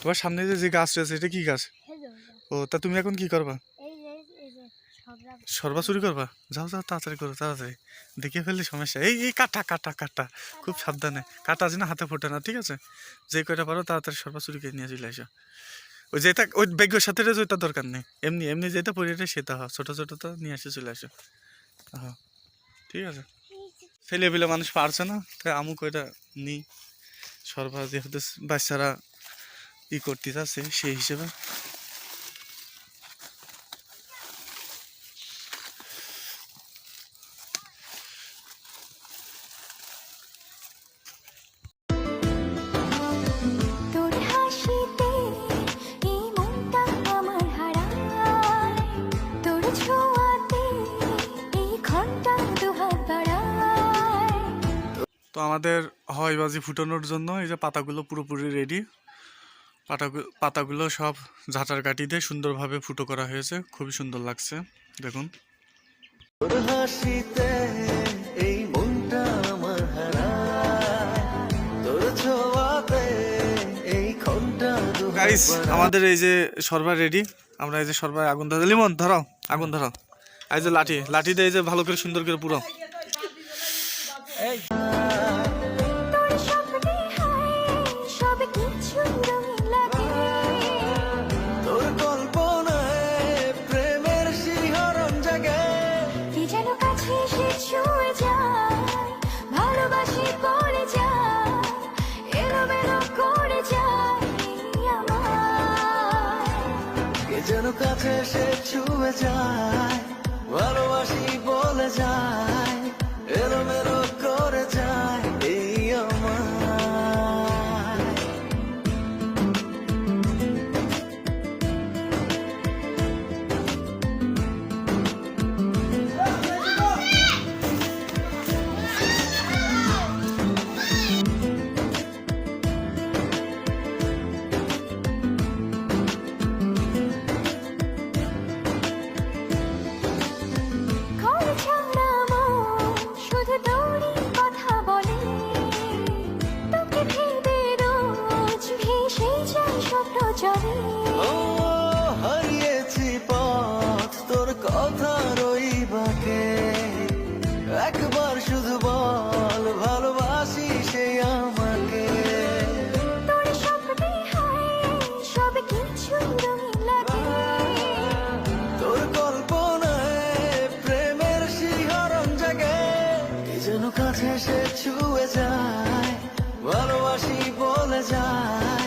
তোমার সামনে যে যে গাছ রয়েছে এটা কি গাছ? ও তা তুমি এখন কি করবা? সর্বা চুরি করবা? যাও যাও তাড়াতাড়ি করো তাড়াতাড়ি। দেখে ফেললে সমস্যা। এই এই কাটা কাটা কাটা। খুব সাবধানে। কাটা আছে না হাতে ফোটে না ঠিক আছে? যে কয়টা পারো তাড়াতাড়ি সর্বা চুরি করে নিয়ে চলে আসো। ওই যেটা ওই বেগের সাথে ওইটা দরকার নেই। এমনি এমনি যেটা পরিটা সেটা হয়। ছোটো ছোটো তো নিয়ে আসে চলে আসো। হ্যাঁ ঠিক আছে? ছেলে পেলে মানুষ পারছে না। তাই আমুক ওইটা নি। সর্বা যেহেতু বাচ্চারা ই করতে যাচ্ছে সেই হিসেবে। তোর হাসিতে এই মনটা আমার হারায়। তোর ছোঁয়াতে এই ঘণ্টা দুহাত বাড়ায়। তো আমাদের হয়বাজি ফুটানোর জন্য এই যে পাতাগুলো পুরোপুরি রেডি পাতাগুলো পাতাগুলো সব ঝাঁটার কাঠি দিয়ে সুন্দরভাবে ফুটো করা হয়েছে। খুবই সুন্দর লাগছে। দেখুন। এই মনটা আমার গাইস আমাদের এই যে সরবার রেডি আমরা এই যে সরবার আগুন ধরা লিমন ধরাও আগুন ধরাও এই যে লাঠি লাঠি দিয়ে এই যে ভালো করে সুন্দর করে পুরো। ছুঁয়ে যায়, ভালোবাসি পড়ে যায়, এলোমেলো করে যায় আমার কে যেন কাছে সে ছুঁয়ে যায়। ও হারিয়েছি পথ তোর কথা রই বাকে একবার শুধু বল ভালোবাসি সে আমাকে। তোর স্বপ্নে হায় সব কিছু রঙিন লাগে। তোর কল্পনায় প্রেমের শিহরণ জাগে। যেন কাছে সে ছুঁয়ে যায় ভালোবাসি বলে যায়।